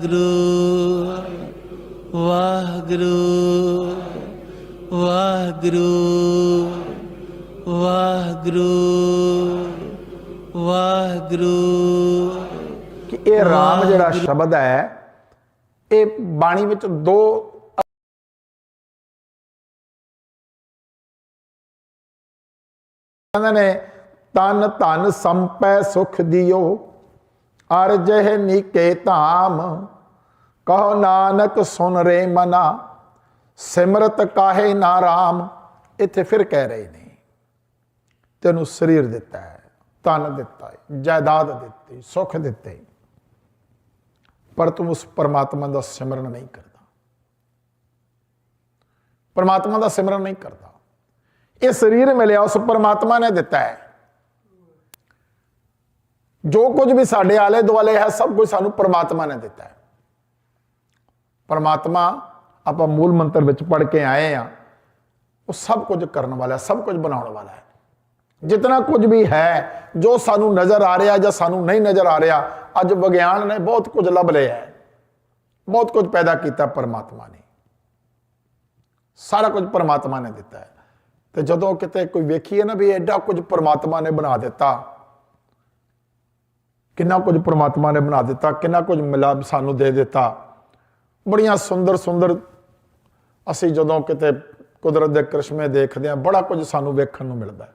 ਵਾਹਿਗੁਰੂ ਵਾਹਿਗੁਰੂ ਵਾਹਿਗੁਰੂ ਵਾਹਿਗੁਰੂ ਵਾਹਿਗੁਰੂ। ਕਿ ਇਹ ਰਾਮ ਜਿਹੜਾ ਸ਼ਬਦ ਹੈ ਇਹ ਬਾਣੀ ਵਿੱਚ ਦੋ ਕਹਿੰਦੇ ਨੇ ਤਨ ਧਨ ਸੰਪੈ ਸੁਖ ਦਿਓ। ਅਰ ਜਹ ਨੀਕੇ ਧਾਮ, ਕਹੋ ਨਾਨਕ ਸੁਨ ਰੇ ਮਨਾ, ਸਿਮਰਤ ਕਾਹੇ ਨਾ ਰਾਮ। ਇੱਥੇ ਫਿਰ ਕਹਿ ਰਹੇ ਨੇ, ਤੈਨੂੰ ਸਰੀਰ ਦਿੱਤਾ ਹੈ ਤਨ ਦਿੱਤਾ ਹੈ, ਜਾਇਦਾਦ ਦਿੱਤੀ, ਸੁਖ ਦਿੱਤੇ ਪਰ ਤੂੰ ਉਸ ਪਰਮਾਤਮਾ ਦਾ ਸਿਮਰਨ ਨਹੀਂ ਕਰਦਾ। ਪਰਮਾਤਮਾ ਦਾ ਸਿਮਰਨ ਨਹੀਂ ਕਰਦਾ। ਇਹ ਸਰੀਰ ਮਿਲਿਆ ਉਸ ਪਰਮਾਤਮਾ ਨੇ ਦਿੱਤਾ ਹੈ। ਜੋ ਕੁਝ ਵੀ ਸਾਡੇ ਆਲੇ ਦੁਆਲੇ ਹੈ, ਸਭ ਕੁਝ ਸਾਨੂੰ ਪਰਮਾਤਮਾ ਨੇ ਦਿੱਤਾ ਹੈ। ਪਰਮਾਤਮਾ ਆਪਾਂ ਮੂਲ ਮੰਤਰ ਵਿੱਚ ਪੜ੍ਹ ਕੇ ਆਏ ਆ ਉਹ ਸਭ ਕੁਝ ਕਰਨ ਵਾਲਾ, ਸਭ ਕੁਝ ਬਣਾਉਣ ਵਾਲਾ ਹੈ। ਜਿਤਨਾ ਕੁਝ ਵੀ ਹੈ, ਜੋ ਸਾਨੂੰ ਨਜ਼ਰ ਆ ਰਿਹਾ ਜਾਂ ਸਾਨੂੰ ਨਹੀਂ ਨਜ਼ਰ ਆ ਰਿਹਾ, ਅੱਜ ਵਿਗਿਆਨ ਨੇ ਬਹੁਤ ਕੁਝ ਲੱਭ ਲਿਆ ਹੈ। ਬਹੁਤ ਕੁਝ ਪੈਦਾ ਕੀਤਾ ਪਰਮਾਤਮਾ ਨੇ। ਸਾਰਾ ਕੁਝ ਪਰਮਾਤਮਾ ਨੇ ਦਿੱਤਾ ਹੈ। ਤੇ ਜਦੋਂ ਕਿਤੇ ਕੋਈ ਵੇਖੀਏ ਨਾ ਵੀ ਐਡਾ ਕੁਝ ਪਰਮਾਤਮਾ ਨੇ ਬਣਾ ਦਿੱਤਾ ਕਿੰਨਾ ਕੁਝ ਪਰਮਾਤਮਾ ਨੇ ਬਣਾ ਦਿੱਤਾ, ਕਿੰਨਾ ਕੁਝ ਮਿਲਾ ਸਾਨੂੰ ਦੇ ਦਿੱਤਾ। ਬੜੀਆਂ ਸੁੰਦਰ ਸੁੰਦਰ ਅਸੀਂ ਜਦੋਂ ਕਿਤੇ ਕੁਦਰਤ ਦੇ ਕ੍ਰਿਸ਼ਮੇ ਦੇਖਦੇ ਹਾਂ, ਬੜਾ ਕੁਝ ਸਾਨੂੰ ਵੇਖਣ ਨੂੰ ਮਿਲਦਾ ਹੈ।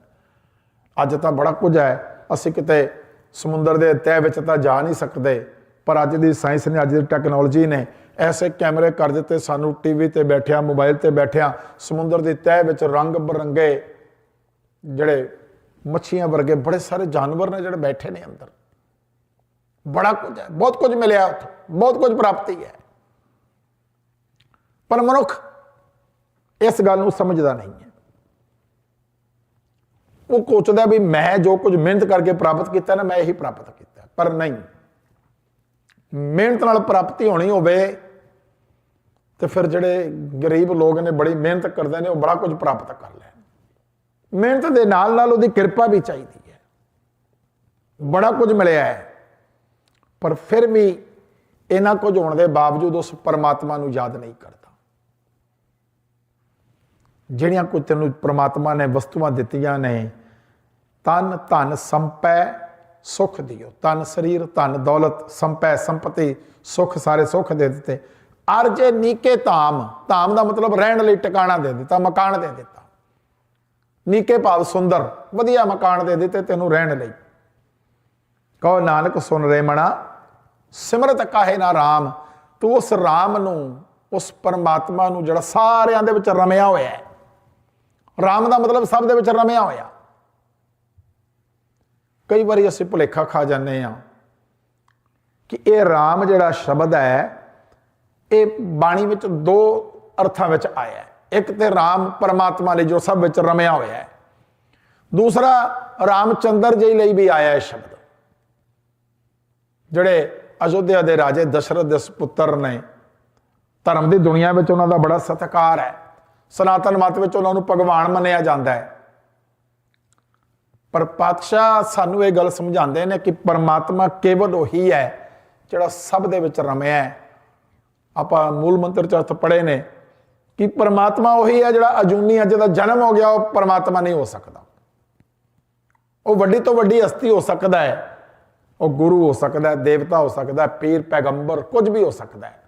ਅੱਜ ਤਾਂ ਬੜਾ ਕੁਝ ਹੈ, ਅਸੀਂ ਕਿਤੇ ਸਮੁੰਦਰ ਦੇ ਤਹਿ ਵਿੱਚ ਤਾਂ ਜਾ ਨਹੀਂ ਸਕਦੇ, ਪਰ ਅੱਜ ਦੀ ਸਾਇੰਸ ਨੇ, ਅੱਜ ਦੀ ਟੈਕਨੋਲੋਜੀ ਨੇ ਐਸੇ ਕੈਮਰੇ ਕਰ ਦਿੱਤੇ, ਸਾਨੂੰ ਟੀਵੀ ਤੇ ਬੈਠਿਆ, ਮੋਬਾਈਲ ਤੇ ਬੈਠਿਆ, ਸਮੁੰਦਰ ਦੀ ਤਹਿ ਵਿੱਚ ਰੰਗ ਬਰੰਗੇ ਜਿਹੜੇ ਮੱਛੀਆਂ ਵਰਗੇ ਬੜੇ ਸਾਰੇ ਜਾਨਵਰ ਨੇ ਜਿਹੜੇ ਬੈਠੇ ਨੇ ਅੰਦਰ। ਬੜਾ ਕੁਝ ਹੈ, ਬਹੁਤ ਕੁਝ ਮਿਲਿਆ ਉੱਥੇ, ਬਹੁਤ ਕੁਝ ਪ੍ਰਾਪਤੀ ਹੈ। ਪਰ ਮਨੁੱਖ ਇਸ ਗੱਲ ਨੂੰ ਸਮਝਦਾ ਨਹੀਂ ਹੈ। ਉਹ ਸੋਚਦਾ ਵੀ ਮੈਂ ਜੋ ਕੁਝ ਮਿਹਨਤ ਕਰਕੇ ਪ੍ਰਾਪਤ ਕੀਤਾ ਨਾ, ਮੈਂ ਇਹੀ ਪ੍ਰਾਪਤ ਕੀਤਾ, ਪਰ ਨਹੀਂ। ਮਿਹਨਤ ਨਾਲ ਪ੍ਰਾਪਤੀ ਹੋਣੀ ਹੋਵੇ ਤੇ ਫਿਰ ਜਿਹੜੇ ਗਰੀਬ ਲੋਕ ਨੇ, ਬੜੀ ਮਿਹਨਤ ਕਰਦੇ ਨੇ, ਉਹ ਬੜਾ ਕੁਝ ਪ੍ਰਾਪਤ ਕਰ ਲੈਣ। ਮਿਹਨਤ ਦੇ ਨਾਲ ਨਾਲ ਉਹਦੀ ਕਿਰਪਾ ਵੀ ਚਾਹੀਦੀ ਹੈ। ਬੜਾ ਕੁਝ ਮਿਲਿਆ ਹੈ। ਪਰ ਫਿਰ ਵੀ ਇਹਨਾਂ ਕੁਝ ਹੋਣ ਦੇ ਬਾਵਜੂਦ ਉਸ ਪਰਮਾਤਮਾ ਨੂੰ ਯਾਦ ਨਹੀਂ ਕਰਦਾ। ਜਿਹੜੀਆਂ ਕੋਈ ਤੈਨੂੰ ਪਰਮਾਤਮਾ ਨੇ ਵਸਤੂਆਂ ਦਿੱਤੀਆਂ ਨੇ, ਤਨ ਧਨ ਸੰਪੈ ਸੁਖ ਦਿਓ। ਤਨ ਸਰੀਰ, ਧਨ ਦੌਲਤ, ਸੰਪੈ ਸੰਪਤੀ, ਸੁਖ ਸਾਰੇ ਸੁਖ ਦੇ ਦਿੱਤੇ। ਅਰਜੇ ਨੀਕੇ ਧਾਮ ਧਾਮ ਦਾ ਮਤਲਬ ਰਹਿਣ ਲਈ ਟਿਕਾਣਾ ਦੇ ਦਿੱਤਾ, ਮਕਾਨ ਦੇ ਦਿੱਤਾ। ਨੀਕੇ ਭਾਵ ਸੁੰਦਰ, ਵਧੀਆ ਮਕਾਨ ਦੇ ਦਿੱਤੇ ਤੈਨੂੰ ਰਹਿਣ ਲਈ। ਕਹੋ, ਨਾਨਕ ਸੁਨ ਰੇ ਮਣਾ ਸਿਮਰਤ ਕਾਹੇ ਨਾ ਰਾਮ, ਤੂੰ ਉਸ ਰਾਮ ਨੂੰ, ਉਸ ਪਰਮਾਤਮਾ ਨੂੰ ਜਿਹੜਾ ਸਾਰਿਆਂ ਦੇ ਵਿੱਚ ਰਮਿਆ ਹੋਇਆ ਹੈ। ਰਾਮ ਦਾ ਮਤਲਬ ਸਭ ਦੇ ਵਿੱਚ ਰਮਿਆ ਹੋਇਆ। ਕਈ ਵਾਰੀ ਅਸੀਂ ਭੁਲੇਖਾ ਖਾ ਜਾਂਦੇ ਆ ਕਿ ਇਹ ਰਾਮ ਜਿਹੜਾ ਸ਼ਬਦ ਹੈ, ਇਹ ਬਾਣੀ ਵਿੱਚ ਦੋ ਅਰਥਾਂ ਵਿੱਚ ਆਇਆ ਹੈ। ਇੱਕ ਤੇ ਰਾਮ ਪਰਮਾਤਮਾ ਲਈ ਜੋ ਸਭ ਵਿੱਚ ਰਮਿਆ ਹੋਇਆ ਹੈ। ਦੂਸਰਾ, ਰਾਮਚੰਦਰ ਜੀ ਲਈ ਵੀ ਆਇਆ ਹੈ ਸ਼ਬਦ। ਜਿਹੜੇ ਅਯੋਧਿਆ ਦੇ ਰਾਜੇ ਦਸ਼ਰਥ ਦੇ ਸੁਪੁੱਤਰ ਨੇ ਧਰਮ ਦੀ ਦੁਨੀਆ ਵਿੱਚ ਉਹਨਾਂ ਦਾ ਬੜਾ ਸਤਿਕਾਰ ਹੈ। ਸਨਾਤਨ ਮਤ ਵਿੱਚ ਉਹਨਾਂ ਨੂੰ ਭਗਵਾਨ ਮੰਨਿਆ ਜਾਂਦਾ ਹੈ। ਪਰ ਪਾਤਸ਼ਾਹ ਸਾਨੂੰ ਇਹ ਗੱਲ ਸਮਝਾਉਂਦੇ ਨੇ ਕਿ ਪਰਮਾਤਮਾ ਕੇਵਲ ਉਹੀ ਹੈ ਜਿਹੜਾ ਸਭ ਦੇ ਵਿੱਚ ਰਮਿਆ ਹੈ। ਆਪਾਂ ਮੂਲ ਮੰਤਰ ਚ ਅਰਥ ਪੜ੍ਹੇ ਨੇ ਕਿ ਪਰਮਾਤਮਾ ਉਹੀ ਹੈ ਜਿਹੜਾ ਅਜੂਨੀ ਅੱਜ ਦਾ ਜਨਮ ਹੋ ਗਿਆ, ਉਹ ਪਰਮਾਤਮਾ ਨਹੀਂ ਹੋ ਸਕਦਾ। ਉਹ ਵੱਡੀ ਤੋਂ ਵੱਡੀ ਹਸਤੀ ਹੋ ਸਕਦਾ ਹੈ। ਉਹ ਗੁਰੂ ਹੋ ਸਕਦਾ ਹੈ, ਦੇਵਤਾ ਹੋ ਸਕਦਾ ਹੈ, ਪੀਰ, ਪੈਗੰਬਰ, ਕੁਝ ਵੀ ਹੋ ਸਕਦਾ ਹੈ।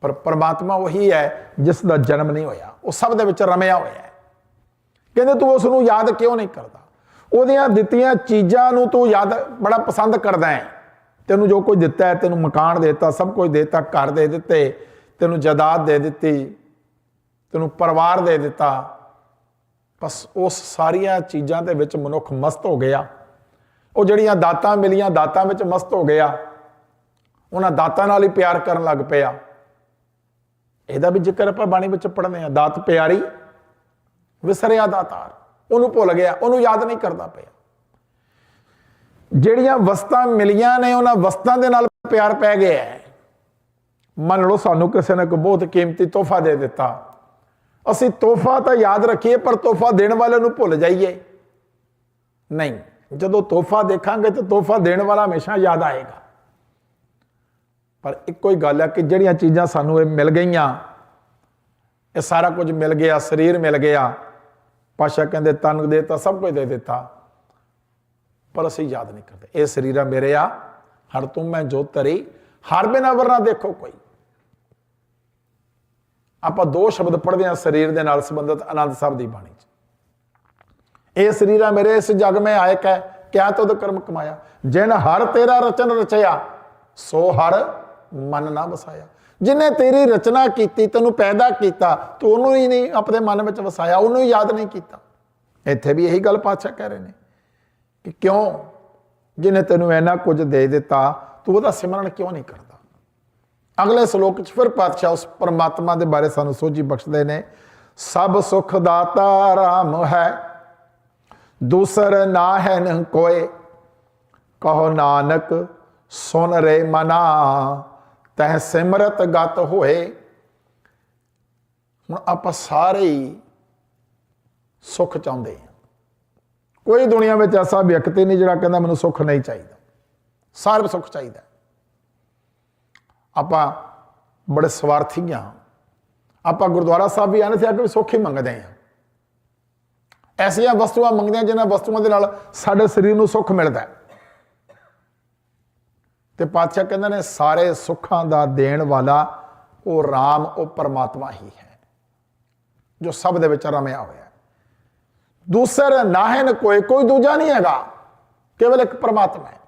ਪਰ ਪਰਮਾਤਮਾ ਉਹੀ ਹੈ ਜਿਸ ਦਾ ਜਨਮ ਨਹੀਂ ਹੋਇਆ, ਉਹ ਸਭ ਦੇ ਵਿੱਚ ਰਮਿਆ ਹੋਇਆ ਹੈ। ਕਹਿੰਦੇ ਤੂੰ ਉਸ ਨੂੰ ਯਾਦ ਕਿਉਂ ਨਹੀਂ ਕਰਦਾ? ਉਹਦੀਆਂ ਦਿੱਤੀਆਂ ਚੀਜ਼ਾਂ ਨੂੰ ਤੂੰ ਯਾਦ, ਬੜਾ ਪਸੰਦ ਕਰਦਾ ਹੈ। ਤੈਨੂੰ ਜੋ ਕੁਝ ਦਿੱਤਾ ਹੈ, ਤੈਨੂੰ ਮਕਾਨ ਦੇ ਦਿੱਤਾ, ਸਭ ਕੁਝ ਦੇ ਦਿੱਤਾ, ਘਰ ਦੇ ਦਿੱਤੇ, ਤੈਨੂੰ ਜਾਇਦਾਦ ਦੇ ਦਿੱਤੀ, ਤੈਨੂੰ ਪਰਿਵਾਰ ਦੇ ਦਿੱਤਾ। ਬਸ ਉਸ ਸਾਰੀਆਂ ਚੀਜ਼ਾਂ ਦੇ ਵਿੱਚ ਮਨੁੱਖ ਮਸਤ ਹੋ ਗਿਆ। ਉਹ ਜਿਹੜੀਆਂ ਦਾਤਾਂ ਮਿਲੀਆਂ, ਦਾਤਾਂ ਵਿੱਚ ਮਸਤ ਹੋ ਗਿਆ। ਉਹਨਾਂ ਦਾਤਾਂ ਨਾਲ ਹੀ ਪਿਆਰ ਕਰਨ ਲੱਗ ਪਿਆ। ਇਹਦਾ ਵੀ ਜ਼ਿਕਰ ਆਪਾਂ ਬਾਣੀ ਵਿੱਚ ਪੜ੍ਹਦੇ ਆ ਦਾਤ ਪਿਆਰੀ, ਵਿਸਰਿਆ ਦਾਤਾਰ ਉਹਨੂੰ ਭੁੱਲ ਗਿਆ, ਉਹਨੂੰ ਯਾਦ ਨਹੀਂ ਕਰਦਾ ਪਿਆ। ਜਿਹੜੀਆਂ ਵਸਤਾਂ ਮਿਲੀਆਂ ਨੇ, ਉਹਨਾਂ ਵਸਤਾਂ ਦੇ ਨਾਲ ਪਿਆਰ ਪੈ ਗਿਆ ਹੈ। ਮੰਨ ਲਓ ਸਾਨੂੰ ਕਿਸੇ ਨੇ ਕੋਈ ਬਹੁਤ ਕੀਮਤੀ ਤੋਹਫਾ ਦੇ ਦਿੱਤਾ। ਅਸੀਂ ਤੋਹਫਾ ਤਾਂ ਯਾਦ ਰੱਖੀਏ, ਪਰ ਤੋਹਫਾ ਦੇਣ ਵਾਲੇ ਨੂੰ ਭੁੱਲ ਜਾਈਏ। ਨਹੀਂ। ਜਦੋਂ ਤੋਹਫਾ ਦੇਖਾਂਗੇ ਤਾਂ ਤੋਹਫਾ ਦੇਣ ਵਾਲਾ ਹਮੇਸ਼ਾ ਯਾਦ ਆਏਗਾ। ਪਰ ਇੱਕੋ ਹੀ ਗੱਲ ਹੈ ਕਿ ਜਿਹੜੀਆਂ ਚੀਜ਼ਾਂ ਸਾਨੂੰ ਇਹ ਮਿਲ ਗਈਆਂ, ਇਹ ਸਾਰਾ ਕੁਝ ਮਿਲ ਗਿਆ, ਸਰੀਰ ਮਿਲ ਗਿਆ ਪਾਸ਼ਾ ਕਹਿੰਦੇ ਤਨ ਦੇ ਦਿੱਤਾ, ਸਭ ਕੁਝ ਦੇ ਦਿੱਤਾ। ਪਰ ਅਸੀਂ ਯਾਦ ਨਹੀਂ ਕਰਦੇ। ਇਹ ਸਰੀਰਾ ਮੇਰੇ ਆ, ਹਰ ਤੁਮ ਮੈਂ ਜੋ ਤਰੀ, ਹਰ ਬਿਨਾ ਵਰਨਾ ਦੇਖੋ ਕੋਈ। ਆਪਾਂ ਦੋ ਸ਼ਬਦ ਪੜ੍ਹਦੇ ਹਾਂ ਸਰੀਰ ਦੇ ਨਾਲ ਸੰਬੰਧਿਤ, ਆਨੰਦ ਸਾਹਿਬ ਦੀ ਬਾਣੀ 'ਚ। ਇਹ ਸਰੀਰਾ ਮੇਰੇ ਇਸ ਜਗ ਮੈਂ ਆਇਕ ਹੈ, ਕਿਆ ਤੁਧ ਕਰਮ ਕਮਾਇਆ? ਜਿਨ ਹਰ ਤੇਰਾ ਰਚਨ ਰਚਿਆ, ਸੋ ਹਰ ਮਨ ਨਾ ਵਸਾਇਆ। ਜਿਨੇ ਤੇਰੀ ਰਚਨਾ ਕੀਤੀ, ਤੈਨੂੰ ਪੈਦਾ ਕੀਤਾ, ਤੂੰ ਉਹਨੂੰ ਹੀ ਨਹੀਂ ਆਪਣੇ ਮਨ ਵਿੱਚ ਵਸਾਇਆ, ਉਹਨੂੰ ਹੀ ਯਾਦ ਨਹੀਂ ਕੀਤਾ। ਇੱਥੇ ਵੀ ਇਹੀ ਗੱਲ ਪਾਤਸ਼ਾਹ ਕਹਿ ਰਹੇ ਨੇ ਕਿ ਕਿਉਂ ਜਿਨੇ ਤੈਨੂੰ ਇੰਨਾ ਕੁਝ ਦੇ ਦਿੱਤਾ, ਤੂੰ ਉਹਦਾ ਸਿਮਰਨ ਕਿਉਂ ਨਹੀਂ ਕਰਦਾ? ਅਗਲੇ ਸ਼ਲੋਕ 'ਚ ਫਿਰ ਪਾਤਸ਼ਾਹ ਉਸ ਪਰਮਾਤਮਾ ਦੇ ਬਾਰੇ ਸਾਨੂੰ ਸੋਝੀ ਬਖਸ਼ਦੇ ਨੇ, ਸਭ ਸੁਖ ਦਾਤਾ ਰਾਮ ਹੈ ਦੂਸਰ ਨਾ ਹੈ ਨ ਕੋਏ, ਕਹੋ ਨਾਨਕ, ਸੁਨ ਰੇ ਮਨਾ, ਤਹ ਸਿਮਰਤ ਗਤ ਹੋਏ। ਹੁਣ ਆਪਾਂ ਸਾਰੇ ਹੀ ਸੁਖ ਚਾਹੁੰਦੇ ਹਾਂ। ਕੋਈ ਦੁਨੀਆ ਵਿੱਚ ਐਸਾ ਵਿਅਕਤੀ ਨਹੀਂ ਜਿਹੜਾ ਕਹਿੰਦਾ ਮੈਨੂੰ ਸੁੱਖ ਨਹੀਂ ਚਾਹੀਦਾ। ਸਾਰੇ ਸੁੱਖ ਚਾਹੀਦਾ ਆਪਾਂ ਬੜੇ ਸਵਾਰਥੀ ਹਾਂ। ਆਪਾਂ ਗੁਰਦੁਆਰਾ ਸਾਹਿਬ ਵੀ ਆਨੇ ਤੇ ਆ ਕੇ ਵੀ ਸੁੱਖ ਹੀ ਮੰਗਦੇ ਹਾਂ। ਐਸੀਆਂ ਵਸਤੂਆਂ ਮੰਗਦੇ ਹਾਂ ਜਿਨ੍ਹਾਂ ਵਸਤੂਆਂ ਦੇ ਨਾਲ ਸਾਡੇ ਸਰੀਰ ਨੂੰ ਸੁੱਖ ਮਿਲਦਾ ਤੇ ਪਾਤਸ਼ਾਹ ਕਹਿੰਦੇ ਨੇ, ਸਾਰੇ ਸੁੱਖਾਂ ਦਾ ਦੇਣ ਵਾਲਾ ਉਹ RAM ਉਹ ਪਰਮਾਤਮਾ ਹੀ ਹੈ, ਜੋ ਸਭ ਦੇ ਵਿੱਚ ਰਮਿਆ ਹੋਇਆ ਹੈ। ਦੂਸਰ ਨਾਹਨ ਕੋਈ ਕੋਈ ਦੂਜਾ ਨਹੀਂ ਹੈਗਾ, ਕੇਵਲ ਇੱਕ ਪਰਮਾਤਮਾ ਹੈ,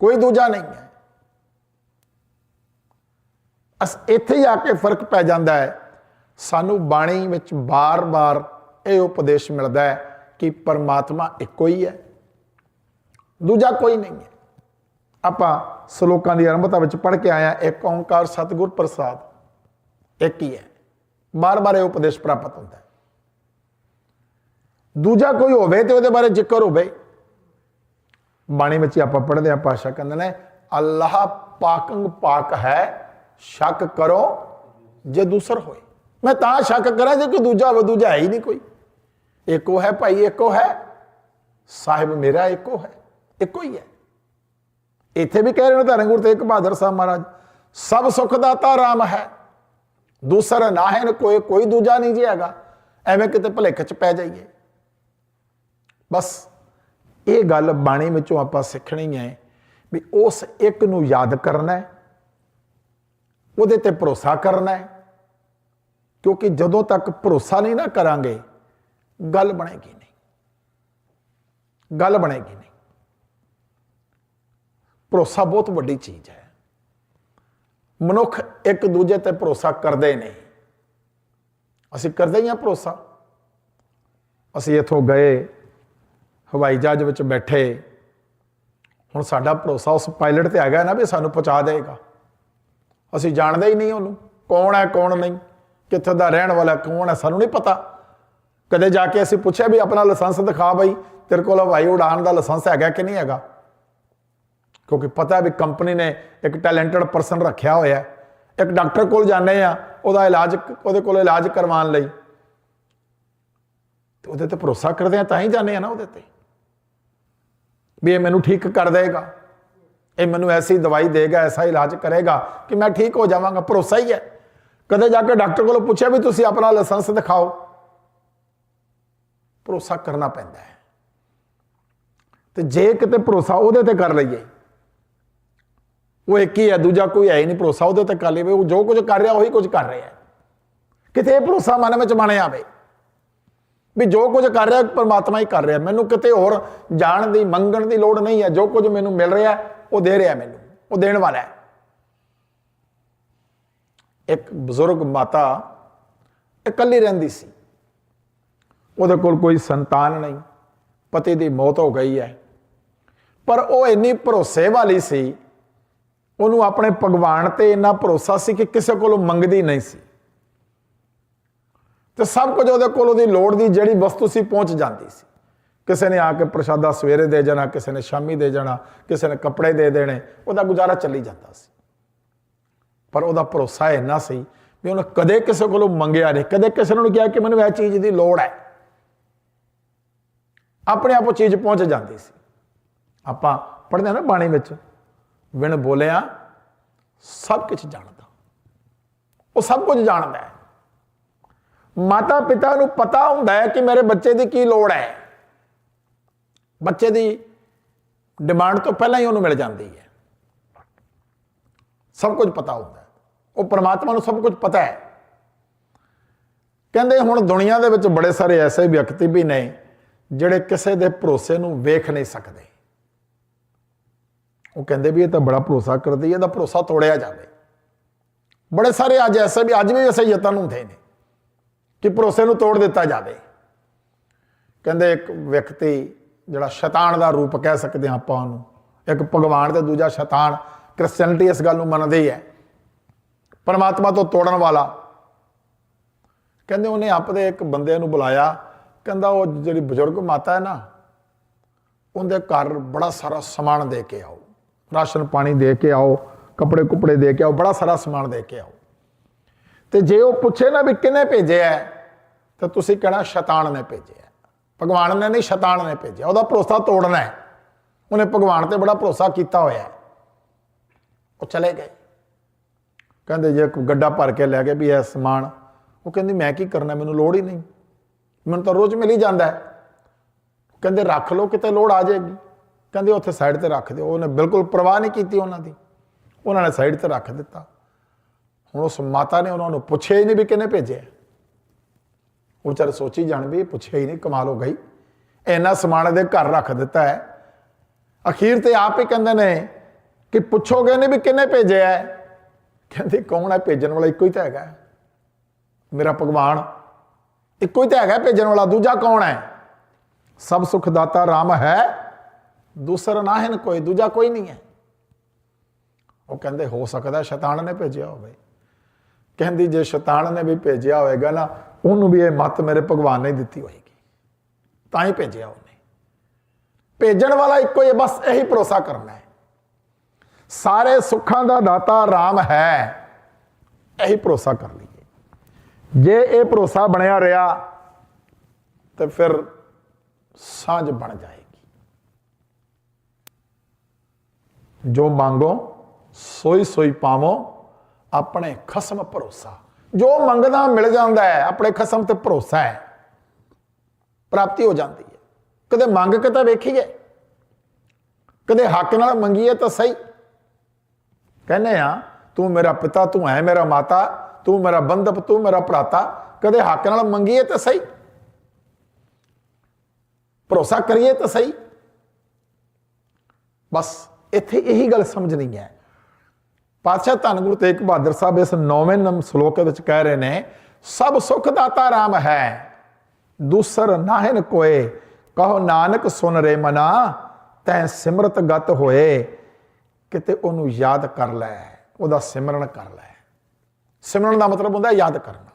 ਕੋਈ ਦੂਜਾ ਨਹੀਂ ਹੈ। ਅਸ, ਇੱਥੇ ਆ ਕੇ ਫ਼ਰਕ ਪੈ ਜਾਂਦਾ ਹੈ, ਸਾਨੂੰ ਬਾਣੀ ਵਿੱਚ ਬਾਰ-ਬਾਰ ਇਹ ਉਪਦੇਸ਼ ਮਿਲਦਾ ਹੈ ਕਿ ਪਰਮਾਤਮਾ ਇੱਕੋ ਹੀ ਹੈ। ਦੂਜਾ ਕੋਈ ਨਹੀਂ ਹੈ। ਆਪਾਂ ਸ਼ਲੋਕਾਂ ਦੀ ਆਰੰਭਤਾ ਵਿੱਚ ਪੜ੍ਹ ਕੇ ਆਇਆ ਇੱਕ ਓੰਕਾਰ ਸਤਿਗੁਰ ਪ੍ਰਸਾਦ, ਇੱਕ ਹੀ ਹੈ। ਬਾਰ-ਬਾਰ ਇਹ ਉਪਦੇਸ਼ ਪ੍ਰਾਪਤ ਹੁੰਦਾ ਹੈ। ਦੂਜਾ ਕੋਈ ਹੋਵੇ ਤੇ ਉਹਦੇ ਬਾਰੇ ਜ਼ਿਕਰ ਹੋਵੇ। ਬਾਣੀ ਵਿੱਚ ਹੀ ਆਪਾਂ ਪੜ੍ਹਦੇ ਆ ਪਾਸ਼ਾ ਕਹਿੰਦੇ ਨੇ, ਅੱਲਾਹ ਪਾਕੰਗ ਪਾਕ ਹੈ, ਸ਼ੱਕ ਕਰੋ ਜੇ ਦੂਸਰ ਹੋਏ। ਮੈਂ ਤਾਂ ਸ਼ੱਕ ਕਰਾਂ ਜੇ ਕੋਈ ਦੂਜਾ ਹੋਵੇ, ਦੂਜਾ ਹੈ ਹੀ ਨਹੀਂ ਕੋਈ। ਇੱਕੋ ਹੈ ਭਾਈ, ਇੱਕੋ ਹੈ। ਸਾਹਿਬ ਮੇਰਾ ਇੱਕੋ ਹੈ, ਇੱਕੋ ਹੀ ਹੈ। ਇੱਥੇ ਵੀ ਕਹਿ ਰਹੇ ਨੇ ਧੰਨ ਗੁਰੂ ਤੇਗ ਬਹਾਦਰ ਸਾਹਿਬ ਮਹਾਰਾਜ, ਸਭ ਸੁਖ ਦਾਤਾ ਰਾਮ ਹੈ। ਦੂਸਰਾ ਨਾ ਹੈ ਕੋਈ ਕੋਈ ਦੂਜਾ ਨਹੀਂ ਜੀ ਹੈਗਾ। ਐਵੇਂ ਕਿਤੇ ਭਲੇਖ ਚ ਪੈ ਜਾਈਏ। ਬਸ ਇਹ ਗੱਲ ਬਾਣੀ ਵਿੱਚੋਂ ਆਪਾਂ ਸਿੱਖਣੀ ਹੈ ਵੀ ਉਸ ਇੱਕ ਨੂੰ ਯਾਦ ਕਰਨਾ ਹੈ, ਉਹਦੇ ਤੇ ਭਰੋਸਾ ਕਰਨਾ ਹੈ। ਕਿਉਂਕਿ ਜਦੋਂ ਤੱਕ ਭਰੋਸਾ ਨਹੀਂ ਨਾ ਕਰਾਂਗੇ ਗੱਲ ਬਣੇਗੀ ਨਹੀਂ। ਗੱਲ ਬਣੇਗੀ ਨਹੀਂ। ਭਰੋਸਾ ਬਹੁਤ ਵੱਡੀ ਚੀਜ਼ ਹੈ। ਮਨੁੱਖ ਇੱਕ ਦੂਜੇ ਤੇ ਭਰੋਸਾ ਕਰਦੇ ਨਹੀਂ। ਅਸੀਂ ਕਰਦੇ ਹੀ ਆ ਭਰੋਸਾ। ਅਸੀਂ ਇੱਥੋਂ ਗਏ, ਹਵਾਈ ਜਹਾਜ਼ ਵਿੱਚ ਬੈਠੇ। ਹੁਣ ਸਾਡਾ ਭਰੋਸਾ ਉਸ ਪਾਇਲਟ ਤੇ ਹੈਗਾ ਨਾ ਵੀ ਸਾਨੂੰ ਪਹੁੰਚਾ ਦੇਗਾ। ਅਸੀਂ ਜਾਣਦੇ ਹੀ ਨਹੀਂ ਉਹਨੂੰ। ਕੌਣ ਹੈ, ਕੌਣ ਨਹੀਂ। ਕਿੱਥੇ ਦਾ ਰਹਿਣ ਵਾਲਾ, ਕੌਣ ਹੈ, ਸਾਨੂੰ ਨਹੀਂ ਪਤਾ। ਕਦੇ ਜਾ ਕੇ ਅਸੀਂ ਪੁੱਛਿਆ ਵੀ ਆਪਣਾ ਲਾਇਸੈਂਸ ਦਿਖਾ ਬਈ, ਤੇਰੇ ਕੋਲ ਹਵਾਈ ਉਡਾਨ ਦਾ ਲਾਇਸੈਂਸ ਹੈਗਾ ਕਿ ਨਹੀਂ ਹੈਗਾ? ਕਿਉਂਕਿ ਪਤਾ ਵੀ ਕੰਪਨੀ ਨੇ ਇੱਕ ਟੈਲੈਂਟਡ ਪਰਸਨ ਰੱਖਿਆ ਹੋਇਆ ਇੱਕ ਡਾਕਟਰ ਕੋਲ ਜਾਂਦੇ ਆ ਉਹਦਾ ਇਲਾਜ ਉਹਦੇ ਕੋਲ ਇਲਾਜ ਕਰਵਾਉਣ ਲਈ। ਤੇ ਉਹਦੇ ਤੇ ਭਰੋਸਾ ਕਰਦੇ ਆ ਤਾਂ ਹੀ ਜਾਂਦੇ ਆ ਨਾ ਉਹਦੇ ਤੇ। ਵੀ ਇਹ ਮੈਨੂੰ ਠੀਕ ਕਰ ਦੇਗਾ ਇਹ ਮੈਨੂੰ ਐਸੀ ਦਵਾਈ ਦੇਗਾ ਐਸਾ ਇਲਾਜ ਕਰੇਗਾ ਕਿ ਮੈਂ ਠੀਕ ਹੋ ਜਾਵਾਂਗਾ, ਭਰੋਸਾ ਹੀ ਹੈ। ਕਦੇ ਜਾ ਕੇ ਡਾਕਟਰ ਕੋਲੋਂ ਪੁੱਛਿਆ ਵੀ ਤੁਸੀਂ ਆਪਣਾ ਲਾਇਸੈਂਸ ਦਿਖਾਓ। ਭਰੋਸਾ ਕਰਨਾ ਪੈਂਦਾ ਹੈ। ਤੇ ਜੇ ਕਿਤੇ ਭਰੋਸਾ ਉਹਦੇ ਤੇ ਕਰ ਲਈਏ, ਉਹ ਇੱਕ ਹੀ ਹੈ, ਦੂਜਾ ਕੋਈ ਹੈ ਹੀ ਨਹੀਂ, ਭਰੋਸਾ ਉਹਦੇ ਤੇ ਕਰ ਲਈਏ, ਉਹ ਜੋ ਕੁਝ ਕਰ ਰਿਹਾ, ਉਹੀ ਕੁਝ ਕਰ ਰਿਹਾ ਕਿਤੇ ਇਹ ਭਰੋਸਾ ਮਨ ਵਿੱਚ ਬਣ ਆਵੇ ਵੀ ਜੋ ਕੁਝ ਕਰ ਰਿਹਾ, ਪਰਮਾਤਮਾ ਹੀ ਕਰ ਰਿਹਾ। ਮੈਨੂੰ ਕਿਤੇ ਹੋਰ ਜਾਣ ਦੀ, ਮੰਗਣ ਦੀ ਲੋੜ ਨਹੀਂ ਹੈ। ਜੋ ਕੁਝ ਮੈਨੂੰ ਮਿਲ ਰਿਹਾ, ਉਹ ਦੇ ਰਿਹਾ ਮੈਨੂੰ, ਉਹ ਦੇਣ ਵਾਲਾ ਹੈ। ਇੱਕ ਬਜ਼ੁਰਗ ਮਾਤਾ ਇਕੱਲੀ ਰਹਿੰਦੀ ਸੀ। ਉਹਦੇ ਕੋਲ ਕੋਈ ਸੰਤਾਨ ਨਹੀਂ, ਪਤੀ ਦੀ ਮੌਤ ਹੋ ਗਈ ਹੈ। ਪਰ ਉਹ ਇੰਨੀ ਭਰੋਸੇ ਵਾਲੀ ਸੀ, ਉਹਨੂੰ ਆਪਣੇ ਭਗਵਾਨ ਤੇ ਇੰਨਾ ਭਰੋਸਾ ਸੀ ਕਿ ਕਿਸੇ ਕੋਲੋਂ ਮੰਗਦੀ ਨਹੀਂ ਸੀ। ਤੇ ਸਭ ਕੁਝ ਉਹਦੇ ਕੋਲ ਉਹਦੀ ਲੋੜ ਦੀ ਜਿਹੜੀ ਵਸਤੂ ਸੀ ਪਹੁੰਚ ਜਾਂਦੀ ਸੀ। ਕਿਸੇ ਨੇ ਆ ਕੇ ਪ੍ਰਸ਼ਾਦਾ ਸਵੇਰੇ ਦੇ ਜਾਣਾ, ਕਿਸੇ ਨੇ ਸ਼ਾਮੀ ਦੇ ਜਾਣਾ, ਕਿਸੇ ਨੇ ਕੱਪੜੇ ਦੇ ਦੇਣੇ, ਉਹਦਾ ਗੁਜ਼ਾਰਾ ਚੱਲੀ ਜਾਂਦਾ ਸੀ। ਪਰ ਉਹਦਾ ਭਰੋਸਾ ਇੰਨਾ ਸੀ ਵੀ ਉਹਨੇ ਕਦੇ ਕਿਸੇ ਕੋਲੋਂ ਮੰਗਿਆ ਨਹੀਂ, ਕਦੇ ਕਿਸੇ ਨੂੰ ਕਿਹਾ ਕਿ ਮੈਨੂੰ ਇਹ ਚੀਜ਼ ਦੀ ਲੋੜ ਹੈ। ਆਪਣੇ ਆਪ ਉਹ ਚੀਜ਼ ਪਹੁੰਚ ਜਾਂਦੀ ਸੀ। ਆਪਾਂ ਪੜ੍ਹਦੇ ਹਾਂ ਨਾ ਬਾਣੀ ਵਿੱਚ ਵਿਣ ਬੋਲਿਆ ਸਭ ਕੁਝ ਜਾਣਦਾ। ਉਹ ਸਭ ਕੁਝ ਜਾਣਦਾ ਹੈ। ਮਾਤਾ ਪਿਤਾ ਨੂੰ ਪਤਾ ਹੁੰਦਾ ਹੈ ਕਿ ਮੇਰੇ ਬੱਚੇ ਦੀ ਕੀ ਲੋੜ ਹੈ। ਬੱਚੇ ਦੀ ਡਿਮਾਂਡ ਤੋਂ ਪਹਿਲਾਂ ਹੀ ਉਹਨੂੰ ਮਿਲ ਜਾਂਦੀ ਹੈ। ਸਭ ਕੁਝ ਪਤਾ ਹੁੰਦਾ ਹੈ। ਉਹ ਪਰਮਾਤਮਾ ਨੂੰ ਸਭ ਕੁਝ ਪਤਾ ਹੈ। ਕਹਿੰਦੇ ਹੁਣ ਦੁਨੀਆ ਦੇ ਵਿੱਚ ਬੜੇ ਸਾਰੇ ਐਸੇ ਵਿਅਕਤੀ ਵੀ ਨੇ ਜਿਹੜੇ ਕਿਸੇ ਦੇ ਭਰੋਸੇ ਨੂੰ ਵੇਖ ਨਹੀਂ ਸਕਦੇ। ਉਹ ਕਹਿੰਦੇ ਵੀ ਇਹ ਤਾਂ ਬੜਾ ਭਰੋਸਾ ਕਰਦੀ ਹੈ, ਇਹਦਾ ਭਰੋਸਾ ਤੋੜਿਆ ਜਾਵੇ। ਬੜੇ ਸਾਰੇ ਅੱਜ ਐਸੇ ਵੀ, ਅੱਜ ਵੀ ਐਸੇ ਯਤਨ ਹੁੰਦੇ ਨੇ ਕਿ ਭਰੋਸੇ ਨੂੰ ਤੋੜ ਦਿੱਤਾ ਜਾਵੇ। ਕਹਿੰਦੇ ਇੱਕ ਵਿਅਕਤੀ ਜਿਹੜਾ ਸ਼ੈਤਾਨ ਦਾ ਰੂਪ ਕਹਿ ਸਕਦੇ ਹਾਂ ਆਪਾਂ ਉਹਨੂੰ, ਇੱਕ ਭਗਵਾਨ ਤੇ ਦੂਜਾ ਸ਼ੈਤਾਨ ਕ੍ਰਿਸਚੀਅਨਿਟੀ ਇਸ ਗੱਲ ਨੂੰ ਮੰਨਦੀ ਹੈ ਪਰਮਾਤਮਾ ਤੋਂ ਤੋੜਨ ਵਾਲਾ। ਕਹਿੰਦੇ ਉਹਨੇ ਆਪਦੇ ਇੱਕ ਬੰਦੇ ਨੂੰ ਬੁਲਾਇਆ ਕਹਿੰਦਾ ਉਹ ਜਿਹੜੀ ਬਜ਼ੁਰਗ ਮਾਤਾ ਹੈ ਨਾ, ਉਹਦੇ ਘਰ ਬੜਾ ਸਾਰਾ ਸਮਾਨ ਦੇ ਕੇ ਆਓ। ਰਾਸ਼ਨ ਪਾਣੀ ਦੇ ਕੇ ਆਓ, ਕੱਪੜੇ ਕੁਪੜੇ ਦੇ ਕੇ ਆਓ, ਬੜਾ ਸਾਰਾ ਸਮਾਨ ਦੇ ਕੇ ਆਓ। ਤੇ ਜੇ ਉਹ ਪੁੱਛੇ ਨਾ ਵੀ ਕਿਹਨੇ ਭੇਜਿਆ ਤਾਂ ਤੁਸੀਂ ਕਹਿਣਾ ਸ਼ੈਤਾਨ ਨੇ ਭੇਜਿਆ ਭਗਵਾਨ ਨੇ ਨਹੀਂ, ਸ਼ੈਤਾਨ ਨੇ ਭੇਜਿਆ। ਉਹਦਾ ਭਰੋਸਾ ਤੋੜਨਾ ਹੈ। ਉਹਨੇ ਭਗਵਾਨ ਤੇ ਬੜਾ ਭਰੋਸਾ ਕੀਤਾ ਹੋਇਆ ਹੈ। ਉਹ ਚਲੇ ਗਏ। ਕਹਿੰਦੇ ਜੇ ਗੱਡਾ ਭਰ ਕੇ ਲੈ ਗਏ ਵੀ ਇਹ ਸਮਾਨ, ਉਹ ਕਹਿੰਦੀ ਮੈਂ ਕੀ ਕਰਨਾ, ਮੈਨੂੰ ਲੋੜ ਹੀ ਨਹੀਂ। ਮੈਨੂੰ ਤਾਂ ਰੋਜ਼ ਮਿਲ ਹੀ ਜਾਂਦਾ ਹੈ। ਕਹਿੰਦੇ ਰੱਖ ਲਓ, ਕਿਤੇ ਲੋੜ ਆ ਜਾਏਗੀ। ਕਹਿੰਦੇ ਉੱਥੇ ਸਾਈਡ ਤੇ ਰੱਖ ਦਿਓ। ਉਹਨੇ ਬਿਲਕੁਲ ਪਰਵਾਹ ਨਹੀਂ ਕੀਤੀ ਉਹਨਾਂ ਦੀ। ਉਹਨਾਂ ਨੇ ਸਾਈਡ ਤੇ ਰੱਖ ਦਿੱਤਾ। ਹੁਣ ਉਸ ਮਾਤਾ ਨੇ ਉਹਨਾਂ ਨੂੰ ਪੁੱਛਿਆ ਹੀ ਨਹੀਂ ਵੀ ਕਿਹਨੇ ਭੇਜਿਆ। ਉਹ ਵਿਚਾਰੇ ਸੋਚੀ ਜਾਣ ਵੀ ਪੁੱਛਿਆ ਹੀ ਨਹੀਂ, ਕਮਾਲ ਹੋ ਗਈ। ਇੰਨਾ ਸਮਾਨ ਦੇ ਘਰ ਰੱਖ ਦਿੱਤਾ ਹੈ। ਅਖੀਰ ਤੇ ਆਪ ਹੀ ਕਹਿੰਦੇ ਨੇ ਕਿ ਪੁੱਛੋਗੇ ਨਹੀਂ ਵੀ ਕਿਹਨੇ ਭੇਜਿਆ ਕਹਿੰਦੇ ਕੌਣ ਹੈ? ਭੇਜਣ ਵਾਲਾ ਇੱਕੋ ਹੀ ਤਾਂ ਹੈਗਾ ਮੇਰਾ ਭਗਵਾਨ। ਇੱਕੋ ਹੀ ਤਾਂ ਹੈਗਾ ਭੇਜਣ ਵਾਲਾ, ਦੂਜਾ ਕੌਣ ਹੈ? ਸਭ ਸੁਖ ਦਾਤਾ ਰਾਮ ਹੈ, ਦੂਸਰਾ ਨਾ ਹੈ ਕੋਈ, ਦੂਜਾ ਕੋਈ ਨਹੀਂ ਹੈ। ਉਹ ਕਹਿੰਦੇ, ਹੋ ਸਕਦਾ ਸ਼ੈਤਾਨ ਨੇ ਭੇਜਿਆ ਹੋਵੇ। ਕਹਿੰਦੀ, ਜੇ ਸ਼ੈਤਾਨ ਨੇ ਵੀ ਭੇਜਿਆ ਹੋਵੇਗਾ ਨਾ, ਉਹਨੂੰ ਵੀ ਇਹ ਮੱਤ ਮੇਰੇ ਭਗਵਾਨ ਨੇ ਦਿੱਤੀ ਹੋਏਗੀ। ਤਾਂ ਹੀ ਭੇਜਿਆ ਉਹਨੇ। ਭੇਜਣ ਵਾਲਾ ਇੱਕੋ ਹੀ ਹੈ, ਬਸ ਇਹੀ ਭਰੋਸਾ ਕਰਨਾ ਹੈ। ਸਾਰੇ ਸੁੱਖਾਂ ਦਾ ਦਾਤਾ ਰਾਮ ਹੈ, ਇਹੀ ਭਰੋਸਾ ਕਰ ਲਈਏ। ਜੇ ਇਹ ਭਰੋਸਾ ਬਣਿਆ ਰਿਹਾ, ਤੇ ਫਿਰ ਸਾਂਝ ਬਣ ਜਾਏਗੀ। ਜੋ ਮੰਗੋ, ਸੋਈ ਸੋਈ ਪਾਵੋ, ਆਪਣੇ ਖਸਮ ਭਰੋਸਾ। ਜੋ ਮੰਗਦਾ ਮਿਲ ਜਾਂਦਾ ਹੈ, ਆਪਣੇ ਖਸਮ ਤੇ ਭਰੋਸਾ ਹੈ, ਪ੍ਰਾਪਤੀ ਹੋ ਜਾਂਦੀ ਹੈ। ਕਦੇ ਮੰਗ ਕੇ ਤਾਂ ਵੇਖੀਏ। ਕਦੇ ਹੱਕ ਨਾਲ ਮੰਗੀਏ ਤਾਂ ਸਹੀ। ਕਹਿੰਦੇ ਆ ਤੂੰ ਮੇਰਾ ਪਿਤਾ, ਤੂੰ ਹੈ ਮੇਰਾ ਮਾਤਾ ਤੂੰ ਮੇਰਾ ਬੰਧਪ, ਤੂੰ ਮੇਰਾ ਭਰਾਤਾ। ਕਦੇ ਹੱਕ ਨਾਲ ਮੰਗੀਏ ਤਾਂ ਸਹੀ। ਭਰੋਸਾ ਕਰੀਏ ਤਾਂ ਸਹੀ। ਬਸ ਇੱਥੇ ਇਹੀ ਗੱਲ ਸਮਝਣੀ ਹੈ। ਪਾਤਸ਼ਾਹ ਧੰਨ ਗੁਰੂ ਤੇਗ ਬਹਾਦਰ ਸਾਹਿਬ ਇਸ 9ਵੇਂ ਨੰਬਰ ਸ਼ਲੋਕ ਵਿੱਚ ਕਹਿ ਰਹੇ ਨੇ, ਸਭ ਸੁਖ ਦਾਤਾ ਰਾਮ ਹੈ, ਦੂਸਰ ਨਾਹਿਨ ਕੋਏ, ਕਹੋ ਨਾਨਕ ਸੁਨ ਰੇ ਮਨਾ, ਤੈ ਸਿਮਰਤ ਗਤ ਹੋਏ, ਕਿਤੇ ਉਹਨੂੰ ਯਾਦ ਕਰ ਲੈ, ਉਹਦਾ ਸਿਮਰਨ ਕਰ ਲੈ। ਸਿਮਰਨ ਦਾ ਮਤਲਬ ਹੁੰਦਾ ਯਾਦ ਕਰਨਾ।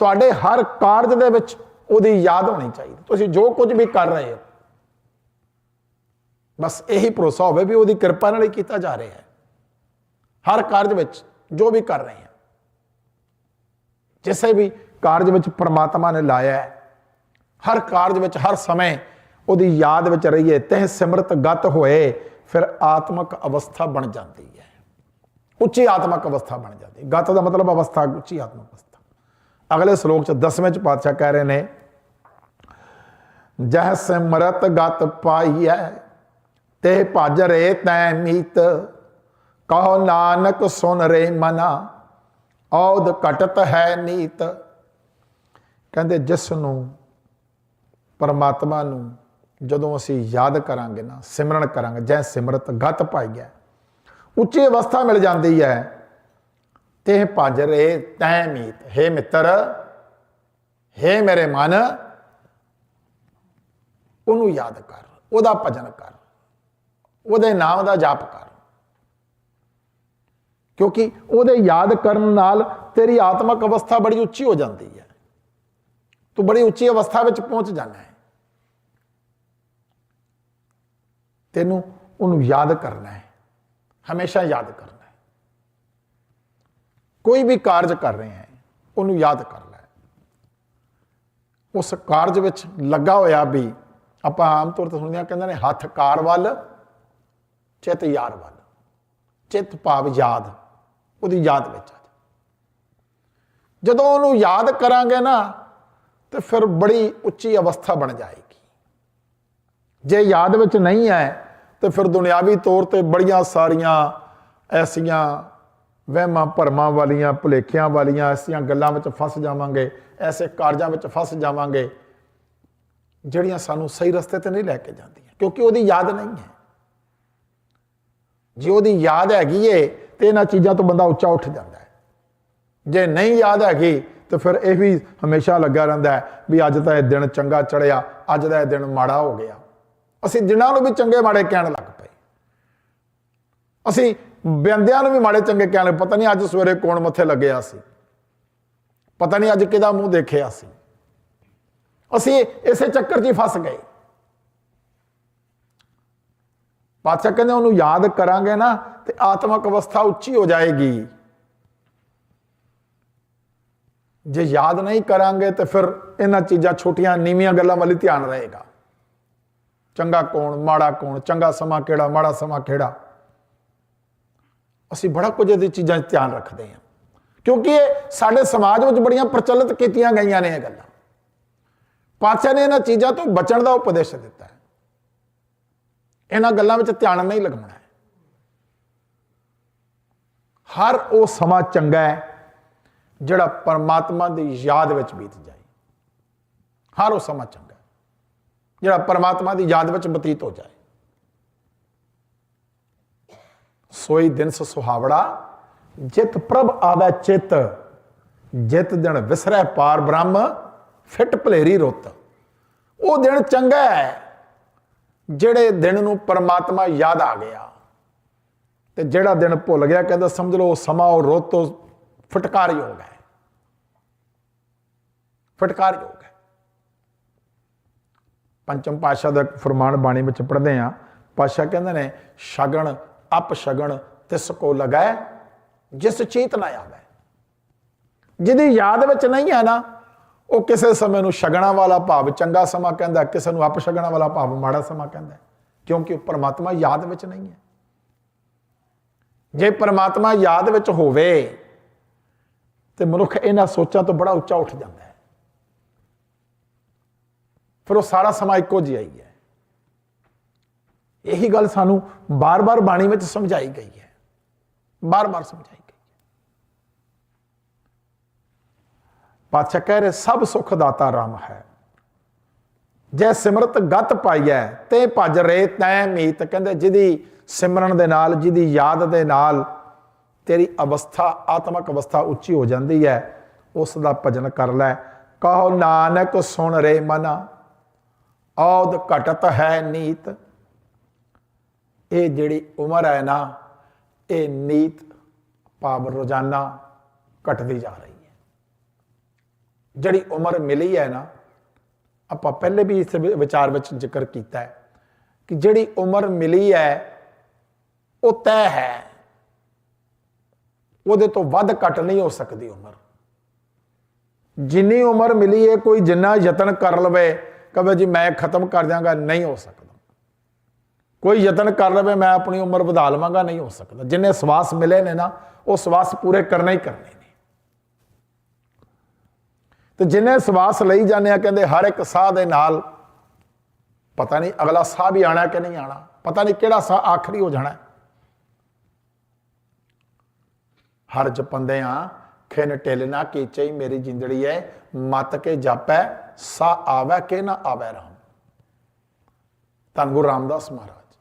ਤੁਹਾਡੇ ਹਰ ਕਾਰਜ ਦੇ ਵਿੱਚ ਉਹਦੀ ਯਾਦ ਹੋਣੀ ਚਾਹੀਦੀ। ਤੁਸੀਂ ਜੋ ਕੁਝ ਵੀ ਕਰ ਰਹੇ ਹੋ, ਬਸ ਇਹੀ ਭਰੋਸਾ ਹੋਵੇ ਵੀ ਉਹਦੀ ਕਿਰਪਾ ਨਾਲ ਹੀ ਕੀਤਾ ਜਾ ਰਿਹਾ ਹੈ। ਹਰ ਕਾਰਜ ਵਿੱਚ ਜੋ ਵੀ ਕਰ ਰਹੇ ਹਾਂ, ਜਿਸੇ ਵੀ ਕਾਰਜ ਵਿੱਚ ਪ੍ਰਮਾਤਮਾ ਨੇ ਲਾਇਆ ਹੈ, ਹਰ ਕਾਰਜ ਵਿੱਚ, ਹਰ ਸਮੇਂ ਉਹਦੀ ਯਾਦ ਵਿੱਚ ਰਹੀਏ ਤਹਿ ਸਿਮਰਤ ਗਤ ਹੋਏ, ਫਿਰ ਆਤਮਕ ਅਵਸਥਾ ਬਣ ਜਾਂਦੀ ਹੈ। ਉੱਚੀ ਆਤਮਕ ਅਵਸਥਾ ਬਣ ਜਾਂਦੀ। ਹੈ ਗਤ ਦਾ ਮਤਲਬ ਅਵਸਥਾ, ਉੱਚੀ ਆਤਮਕ ਅਵਸਥਾ। ਅਗਲੇ ਸ਼ਲੋਕ ਚ 10ਵੇਂ ਚ ਪਾਤਸ਼ਾਹ ਕਹਿ ਰਹੇ ਨੇ, ਜਹ ਸਿਮਰਤ ਗਤ ਪਾਈਐ, ਤੇ ਭਜ ਰੇ ਤੈ ਮੀਤ, ਕਹੋ ਨਾਨਕ ਸੁਨ ਰੇ ਮਨਾ ਔਦ ਘਟਤ ਹੈ ਨੀਤ। ਕਹਿੰਦੇ ਜਿਸ ਨੂੰ, ਪਰਮਾਤਮਾ ਨੂੰ ਜਦੋਂ ਅਸੀਂ ਯਾਦ ਕਰਾਂਗੇ ਨਾ, ਸਿਮਰਨ ਕਰਾਂਗੇ, ਜੈ ਸਿਮਰਤ ਗਤ ਪਾਈਐ ਉੱਚੀ ਅਵਸਥਾ ਮਿਲ ਜਾਂਦੀ ਹੈ। ਤੇ ਭਜ ਰਹੇ ਤੈ ਮੀਤ। ਹੈ ਮਿੱਤਰ, ਹੈ ਮੇਰੇ ਮਨ, ਉਹਨੂੰ ਯਾਦ ਕਰ, ਉਹਦਾ ਭਜਨ ਕਰ, ਉਹਦੇ ਨਾਮ ਦਾ ਜਾਪ ਕਰ। ਕਿਉਂਕਿ ਉਹਦੇ ਯਾਦ ਕਰਨ ਨਾਲ ਤੇਰੀ ਆਤਮਿਕ ਅਵਸਥਾ ਬੜੀ ਉੱਚੀ ਹੋ ਜਾਂਦੀ ਹੈ। ਤੂੰ ਬੜੀ ਉੱਚੀ ਅਵਸਥਾ ਵਿੱਚ ਪਹੁੰਚ ਜਾਣਾ ਹੈ। ਤੈਨੂੰ ਉਹਨੂੰ ਯਾਦ ਕਰਨਾ ਹੈ। ਹਮੇਸ਼ਾ ਯਾਦ ਕਰਨਾ ਹੈ। ਕੋਈ ਵੀ ਕਾਰਜ ਕਰ ਰਹੇ ਹੈ, ਉਹਨੂੰ ਯਾਦ ਕਰ ਲੈ। ਉਸ ਕਾਰਜ ਵਿੱਚ ਲੱਗਾ ਹੋਇਆ ਵੀ ਆਪਾਂ ਆਮ ਤੌਰ ਤੇ ਸੁਣਦੇ ਹਾਂ, ਕਹਿੰਦੇ ਨੇ ਹੱਥ ਕਾਰ ਵੱਲ, ਚਿੱਤ ਯਾਰ ਵੱਲ। ਚਿੱਤ ਭਾਵ ਯਾਦ, ਉਹਦੀ ਯਾਦ ਵਿੱਚ ਆ ਜਦੋਂ ਉਹਨੂੰ ਯਾਦ ਕਰਾਂਗੇ ਨਾ, ਤੇ ਫਿਰ ਬੜੀ ਉੱਚੀ ਅਵਸਥਾ ਬਣ ਜਾਏਗੀ। ਜੇ ਯਾਦ ਵਿੱਚ ਨਹੀਂ ਹੈ ਤੇ ਫਿਰ ਦੁਨਿਆਵੀ ਤੌਰ ਤੇ ਬੜੀਆਂ ਸਾਰੀਆਂ ਐਸੀਆਂ ਵਹਿਮਾਂ ਭਰਮਾਂ ਵਾਲੀਆਂ, ਭੁਲੇਖਿਆਂ ਵਾਲੀਆਂ ਐਸੀਆਂ ਗੱਲਾਂ ਵਿੱਚ ਫਸ ਜਾਵਾਂਗੇ, ਐਸੇ ਕਾਰਜਾਂ ਵਿੱਚ ਫਸ ਜਾਵਾਂਗੇ, ਜਿਹੜੀਆਂ ਸਾਨੂੰ ਸਹੀ ਰਸਤੇ ਤੇ ਨਹੀਂ ਲੈ ਕੇ ਜਾਂਦੀਆਂ, ਕਿਉਂਕਿ ਉਹਦੀ ਯਾਦ ਨਹੀਂ ਹੈ। ਜੇ ਉਹਦੀ ਯਾਦ ਹੈਗੀ ਏ, ਤੇ ਇਹਨਾਂ ਚੀਜ਼ਾਂ ਤੋਂ ਬੰਦਾ ਉੱਚਾ ਉੱਠ ਜਾਂਦਾ ਹੈ। ਜੇ ਨਹੀਂ ਯਾਦ ਹੈਗੀ, ਤੇ ਫਿਰ ਇਹ ਵੀ ਹਮੇਸ਼ਾ ਲੱਗਾ ਰਹਿੰਦਾ ਵੀ ਅੱਜ ਤਾਂ ਇਹ ਦਿਨ ਚੰਗਾ ਚੜਿਆ ਅੱਜ ਦਾ ਇਹ ਦਿਨ ਮਾੜਾ ਹੋ ਗਿਆ। ਅਸੀਂ ਜਿਨ੍ਹਾਂ ਨੂੰ ਵੀ ਚੰਗੇ ਮਾੜੇ ਕਹਿਣ ਲੱਗ ਪਏ। ਅਸੀਂ ਬੰਦਿਆਂ ਨੂੰ ਵੀ ਮਾੜੇ ਚੰਗੇ ਕਹਿਣ ਲੱਗੇ ਪਤਾ ਨਹੀਂ ਅੱਜ ਸਵੇਰੇ ਕੌਣ ਮੱਥੇ ਲੱਗਿਆ ਸੀ। ਪਤਾ ਨਹੀਂ ਅੱਜ ਕਿਹਦਾ ਮੂੰਹ ਦੇਖਿਆ ਸੀ। ਅਸੀਂ ਇਸੇ ਚੱਕਰ 'ਚ ਹੀ ਫਸ ਗਏ। ਪਾਤਸ਼ਾਹ ਕਹਿੰਦੇ ਉਹਨੂੰ ਯਾਦ ਕਰਾਂਗੇ ਨਾ ਤੇ ਆਤਮਿਕ ਅਵਸਥਾ ਉੱਚੀ ਹੋ ਜਾਏਗੀ। ਜੇ ਯਾਦ ਨਹੀਂ ਕਰਾਂਗੇ ਤੇ ਫਿਰ ਇਹਨਾਂ ਚੀਜ਼ਾਂ ਛੋਟੀਆਂ ਨੀਵੀਆਂ ਗੱਲਾਂ ਵੱਲ ਧਿਆਨ ਰਹੇਗਾ। ਚੰਗਾ ਕੌਣ, ਮਾੜਾ ਕੌਣ, ਚੰਗਾ ਸਮਾਂ ਕਿਹੜਾ, ਮਾੜਾ ਸਮਾਂ ਕਿਹੜਾ? ਅਸੀਂ ਬੜਾ ਕੁਝ ਇਹਦੀ ਚੀਜ਼ਾਂ 'ਚ ਧਿਆਨ ਰੱਖਦੇ ਹਾਂ। ਕਿਉਂਕਿ ਇਹ ਸਾਡੇ ਸਮਾਜ ਵਿੱਚ ਬੜੀਆਂ ਪ੍ਰਚਲਿਤ ਕੀਤੀਆਂ ਗਈਆਂ ਨੇ ਇਹ ਗੱਲਾਂ। ਪਾਤਸ਼ਾਹ ਨੇ ਇਹਨਾਂ ਚੀਜ਼ਾਂ ਤੋਂ ਬਚਣ ਦਾ ਉਪਦੇਸ਼ ਦਿੱਤਾ ਹੈ। ਇਹਨਾਂ ਗੱਲਾਂ ਵਿੱਚ ਧਿਆਨ ਨਹੀਂ ਲਗਾਉਣਾ ਹੈ। ਹਰ ਉਹ ਸਮਾਂ ਚੰਗਾ ਹੈ ਜਿਹੜਾ ਪਰਮਾਤਮਾ ਦੀ ਯਾਦ ਵਿੱਚ ਬੀਤ ਜਾਏ। ਹਰ ਉਹ ਸਮਾਂ ਚੰਗਾ ਜਿਹੜਾ ਪਰਮਾਤਮਾ ਦੀ ਯਾਦ ਵਿੱਚ ਬਤੀਤ ਹੋ ਜਾਏ। ਸੋਈ ਦਿਨ ਸੁਹਾਵੜਾ, ਜਿਤ ਪ੍ਰਭ ਆਵੈ ਚਿਤ, ਜਿਤ ਦਿਨ ਵਿਸਰੈ ਪਾਰ ਬ੍ਰਹਮ, ਫਿਟ ਭਲੇਰੀ ਰੁੱਤ। ਉਹ ਦਿਨ ਚੰਗਾ ਹੈ, ਜਿਹੜੇ ਦਿਨ ਨੂੰ ਪਰਮਾਤਮਾ ਯਾਦ ਆ ਗਿਆ। ਤੇ ਜਿਹੜਾ ਦਿਨ ਭੁੱਲ ਗਿਆ, ਕਹਿੰਦਾ ਸਮਝ ਲਓ ਸਮਾਂ ਉਹ ਰੁੱਤ ਉਹ ਫਟਕਾਰਯੋਗ ਹੈ। ਫਟਕਾਰਯੋਗ ਹੈ। ਪੰਚਮ ਪਾਸ਼ਾ ਦਾ ਇੱਕ ਫਰਮਾਨ ਬਾਣੀ ਵਿੱਚ ਪੜ੍ਹਦੇ ਆ ਪਾਸ਼ਾ ਕਹਿੰਦੇ ਨੇ ਸ਼ਗਣ ਅਪ ਸ਼ਗਨ ਤਿਸ ਕੋ ਲਗਾਏ ਜਿਸ ਚੀਤ ਨਾ ਆਵੇ। ਜਿਹਦੀ ਯਾਦ ਵਿੱਚ ਨਹੀਂ ਹੈ ਨਾ, ਉਹ ਕਿਸੇ ਸਮੇਂ ਨੂੰ ਸ਼ਗਣਾ ਵਾਲਾ ਭਾਵ ਚੰਗਾ ਸਮਾਂ ਕਹਿੰਦਾ, ਕਿਸੇ ਨੂੰ ਅਪ ਸ਼ਗਣਾ ਵਾਲਾ ਭਾਵ ਮਾੜਾ ਸਮਾਂ ਕਹਿੰਦਾ, ਕਿਉਂਕਿ ਉਹ ਪਰਮਾਤਮਾ ਯਾਦ ਵਿੱਚ ਨਹੀਂ ਹੈ। ਜੇ ਪਰਮਾਤਮਾ ਯਾਦ ਵਿੱਚ ਹੋਵੇ, ਤੇ ਮਨੁੱਖ ਇਹਨਾਂ ਸੋਚਾਂ ਤੋਂ ਬੜਾ ਉੱਚਾ ਉੱਠ ਜਾਂਦਾ ਫਿਰ ਉਹ ਸਾਰਾ ਸਮਾਂ ਇੱਕੋ ਜਿਹਾ ਹੀ ਹੈ। ਇਹੀ ਗੱਲ ਸਾਨੂੰ ਬਾਰ-ਬਾਰ ਬਾਣੀ ਵਿੱਚ ਸਮਝਾਈ ਗਈ ਹੈ। ਬਾਰ-ਬਾਰ ਸਮਝਾਈ ਗਈ ਹੈ। ਪਾਤਸ਼ਾਹ ਕਹਿ ਰਹੇ, ਸਭ ਸੁਖ ਦਾਤਾ ਰਾਮ ਹੈ। ਜੇ ਸਿਮਰਤ ਗਤ ਪਾਈਐ, ਤੇ ਭਜ ਰੇ ਤੈ ਮੀਤ। ਕਹਿੰਦੇ, ਜਿਹਦੀ ਸਿਮਰਨ ਦੇ ਨਾਲ, ਜਿਹਦੀ ਯਾਦ ਦੇ ਨਾਲ ਤੇਰੀ ਅਵਸਥਾ, ਆਤਮਿਕ ਅਵਸਥਾ ਉੱਚੀ ਹੋ ਜਾਂਦੀ ਹੈ, ਉਸ ਦਾ ਭਜਨ ਕਰ ਲੈ। ਕਹੋ ਨਾਨਕ ਸੁਣ ਰੇ ਮਨਾ। ਔਦ ਘਟਤ ਹੈ ਨੀਤ। ਇਹ ਜਿਹੜੀ ਉਮਰ ਹੈ ਨਾ, ਇਹ ਨੀਤ ਭਾਵ ਰੋਜ਼ਾਨਾ ਘਟਦੀ ਜਾ ਰਹੀ ਹੈ। ਜਿਹੜੀ ਉਮਰ ਮਿਲੀ ਹੈ ਨਾ, ਆਪਾਂ ਪਹਿਲੇ ਵੀ ਇਸ ਵਿਚਾਰ ਵਿੱਚ ਜ਼ਿਕਰ ਕੀਤਾ ਹੈ ਕਿ ਜਿਹੜੀ ਉਮਰ ਮਿਲੀ ਹੈ, ਉਹ ਤੈਅ ਹੈ। ਉਹਦੇ ਤੋਂ ਵੱਧ ਘਟ ਨਹੀਂ ਹੋ ਸਕਦੀ ਉਮਰ। ਜਿੰਨੀ ਉਮਰ ਮਿਲੀ ਹੈ, ਕੋਈ ਜਿੰਨਾ ਯਤਨ ਕਰ ਲਵੇ ਕਵੇ ਜੀ ਮੈਂ ਖਤਮ ਕਰ ਦਿਆਂਗਾ, ਨਹੀਂ ਹੋ ਸਕਦਾ। ਕੋਈ ਯਤਨ ਕਰ ਲਵੇ, ਮੈਂ ਆਪਣੀ ਉਮਰ ਵਧਾ ਲਵਾਂਗਾ, ਨਹੀਂ ਹੋ ਸਕਦਾ। ਜਿੰਨੇ ਸਵਾਸ ਮਿਲੇ ਨੇ ਨਾ, ਉਹ ਸਵਾਸ ਪੂਰੇ ਕਰਨੇ ਹੀ ਕਰਨੇ ਨੇ। ਤੇ ਜਿੰਨੇ ਸਵਾਸ ਲਈ ਜਾਂਦੇ ਆ, ਕਹਿੰਦੇ ਹਰ ਇੱਕ ਸਾਹ ਦੇ ਨਾਲ ਪਤਾ ਨਹੀਂ ਅਗਲਾ ਸਾਹ ਵੀ ਆਣਾ ਕਿ ਨਹੀਂ ਆਣਾ, ਪਤਾ ਨਹੀਂ ਕਿਹੜਾ ਸਾਹ ਆਖਰੀ ਹੋ ਜਾਣਾ। ਹੈ। ਹਰ ਜਪੰਦੇ ਆ, ਖਿਨ ਢਿਲ ਨਾ ਕੀਚਈ ਮੇਰੀ ਜਿੰਦੜੀ ਐ, ਮਤ ਕੇ ਜਾਪੈ ਸਾ ਆਵੈ ਕੇ ਨਾ ਆਵੈ ਰਾਮ। ਧੰਨ ਗੁਰੂ ਰਾਮਦਾਸ ਮਹਾਰਾਜ।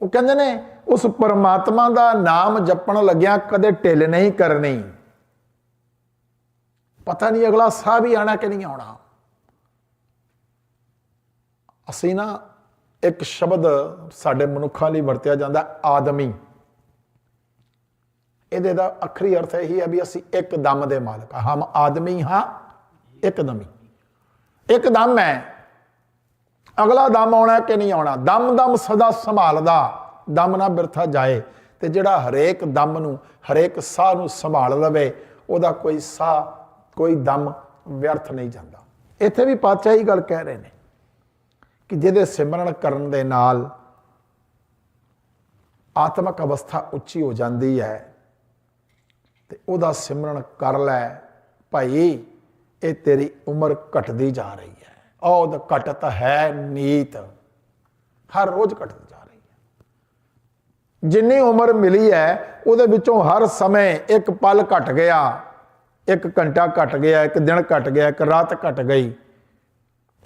ਉਹ ਕਹਿੰਦੇ ਨੇ, ਉਸ ਪਰਮਾਤਮਾ ਦਾ ਨਾਮ ਜਪਣ ਲੱਗਿਆ ਕਦੇ ਢਿੱਲ ਨਹੀਂ ਕਰਨੀ। ਪਤਾ ਨਹੀਂ ਅਗਲਾ ਸਾਹ ਵੀ ਆਣਾ ਕਿ ਨਹੀਂ ਆਉਣਾ। ਅਸੀਂ ਨਾ ਇੱਕ ਸ਼ਬਦ ਸਾਡੇ ਮਨੁੱਖਾਂ ਲਈ ਵਰਤਿਆ ਜਾਂਦਾ ਆਦਮੀ। ਇਹਦੇ ਦਾ ਅਖਰੀ ਅਰਥ ਇਹੀ ਹੈ ਵੀ ਅਸੀਂ ਇੱਕ ਦਮ ਦੇ ਮਾਲਕ ਹਾਂ। ਹਮ ਆਦਮੀ ਹਾਂ, ਇੱਕ ਦਮੀ। ਇੱਕ ਦਮ ਹੈ। ਅਗਲਾ ਦਮ ਆਉਣਾ ਕਿ ਨਹੀਂ ਆਉਣਾ? ਦਮ ਦਮ ਸਦਾ ਸੰਭਾਲਦਾ। ਦਮ ਨਾ ਬਿਰਥਾ ਜਾਏ। ਤੇ ਜਿਹੜਾ ਹਰੇਕ ਦਮ ਨੂੰ, ਹਰੇਕ ਸਾਹ ਨੂੰ ਸੰਭਾਲ ਲਵੇ, ਉਹਦਾ ਕੋਈ ਸਾਹ, ਕੋਈ ਦਮ ਵਿਅਰਥ ਨਹੀਂ ਜਾਂਦਾ। ਇੱਥੇ ਵੀ ਪਾਤਸ਼ਾਹ ਹੀ ਗੱਲ ਕਹਿ ਰਹੇ ਨੇ ਕਿ ਜਿਹਦੇ ਸਿਮਰਨ ਕਰਨ ਦੇ ਨਾਲ ਆਤਮਿਕ ਅਵਸਥਾ ਉੱਚੀ ਹੋ ਜਾਂਦੀ ਹੈ ਤੇ ਉਹਦਾ ਸਿਮਰਨ ਕਰ ਲੈ। ਭਾਈ ਇਹ ਤੇਰੀ ਉਮਰ ਘਟਦੀ ਜਾ ਰਹੀ ਹੈ। ਔਦ ਘਟਤ ਹੈ ਨੀਤ। ਹਰ ਰੋਜ਼ ਘਟਦੀ ਜਾ ਰਹੀ ਹੈ। ਜਿੰਨੀ ਉਮਰ ਮਿਲੀ ਹੈ, ਉਹਦੇ ਵਿੱਚੋਂ ਹਰ ਸਮੇਂ ਇੱਕ ਪਲ ਘਟ ਗਿਆ। ਇੱਕ ਘੰਟਾ ਘਟ ਗਿਆ, ਇੱਕ ਦਿਨ ਘਟ ਗਿਆ, ਇੱਕ ਰਾਤ ਘਟ ਗਈ।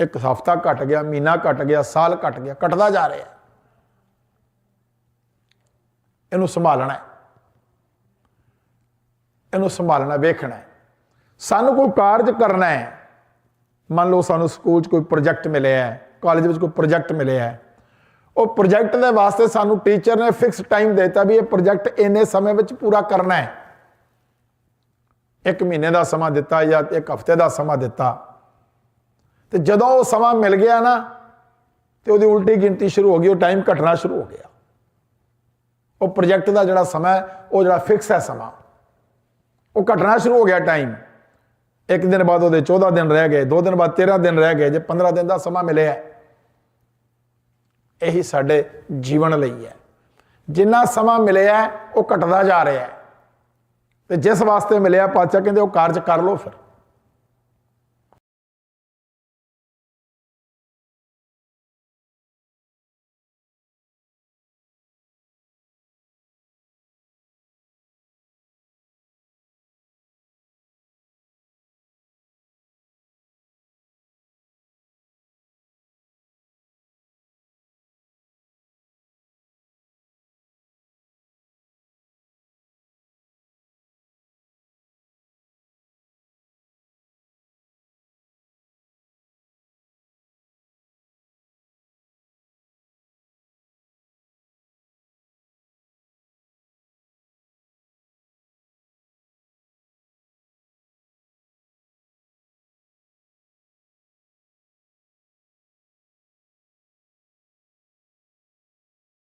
ਇੱਕ ਹਫ਼ਤਾ ਘਟ ਗਿਆ, ਮਹੀਨਾ ਘਟ ਗਿਆ, ਸਾਲ ਘਟ ਗਿਆ, ਘਟਦਾ ਜਾ ਰਿਹਾ। ਇਹਨੂੰ ਸੰਭਾਲਣਾ ਇਹਨੂੰ ਸੰਭਾਲਣਾ, ਵੇਖਣਾ ਸਾਨੂੰ ਕੋਈ ਕਾਰਜ ਕਰਨਾ ਹੈ। ਮੰਨ ਲਓ ਸਾਨੂੰ ਸਕੂਲ 'ਚ ਕੋਈ ਪ੍ਰੋਜੈਕਟ ਮਿਲਿਆ ਹੈ, ਕਾਲਜ ਵਿੱਚ ਕੋਈ ਪ੍ਰੋਜੈਕਟ ਮਿਲਿਆ ਹੈ। ਉਹ ਪ੍ਰੋਜੈਕਟ ਦੇ ਵਾਸਤੇ ਸਾਨੂੰ ਟੀਚਰ ਨੇ ਫਿਕਸ ਟਾਈਮ ਦਿੱਤਾ ਵੀ ਇਹ ਪ੍ਰੋਜੈਕਟ ਇੰਨੇ ਸਮੇਂ ਵਿੱਚ ਪੂਰਾ ਕਰਨਾ ਹੈ। ਇੱਕ ਮਹੀਨੇ ਦਾ ਸਮਾਂ ਦਿੱਤਾ ਜਾਂ ਇੱਕ ਹਫ਼ਤੇ ਦਾ ਸਮਾਂ ਦਿੱਤਾ। ਤੇ ਜਦੋਂ ਉਹ ਸਮਾਂ ਮਿਲ ਗਿਆ ਨਾ, ਤੇ ਉਹਦੀ ਉਲਟੀ ਗਿਣਤੀ ਸ਼ੁਰੂ ਹੋ ਗਈ, ਉਹ ਟਾਈਮ ਘਟਣਾ ਸ਼ੁਰੂ ਹੋ ਗਿਆ। ਉਹ ਪ੍ਰੋਜੈਕਟ ਦਾ ਜਿਹੜਾ ਸਮਾਂ ਹੈ, ਉਹ ਜਿਹੜਾ ਫਿਕਸ ਹੈ ਸਮਾਂ, ਉਹ ਘਟਣਾ ਸ਼ੁਰੂ ਹੋ ਗਿਆ ਟਾਈਮ ਇੱਕ ਦਿਨ ਬਾਅਦ ਉਹਦੇ 14 ਦਿਨ ਰਹਿ ਗਏ, ਦੋ ਦਿਨ ਬਾਅਦ 13 ਦਿਨ ਰਹਿ ਗਏ, ਜੇ 15 ਦਿਨ ਦਾ ਸਮਾਂ ਮਿਲਿਆ ਇਹੀ ਸਾਡੇ ਜੀਵਨ ਲਈ ਹੈ। ਜਿੰਨਾ ਸਮਾਂ ਮਿਲਿਆ ਉਹ ਘਟਦਾ ਜਾ ਰਿਹਾ ਹੈ। ਤੇ ਜਿਸ ਵਾਸਤੇ ਮਿਲਿਆ, ਪਾਤਸ਼ਾਹ ਕਹਿੰਦੇ ਉਹ ਕਾਰਜ ਕਰ ਲਓ ਫਿਰ।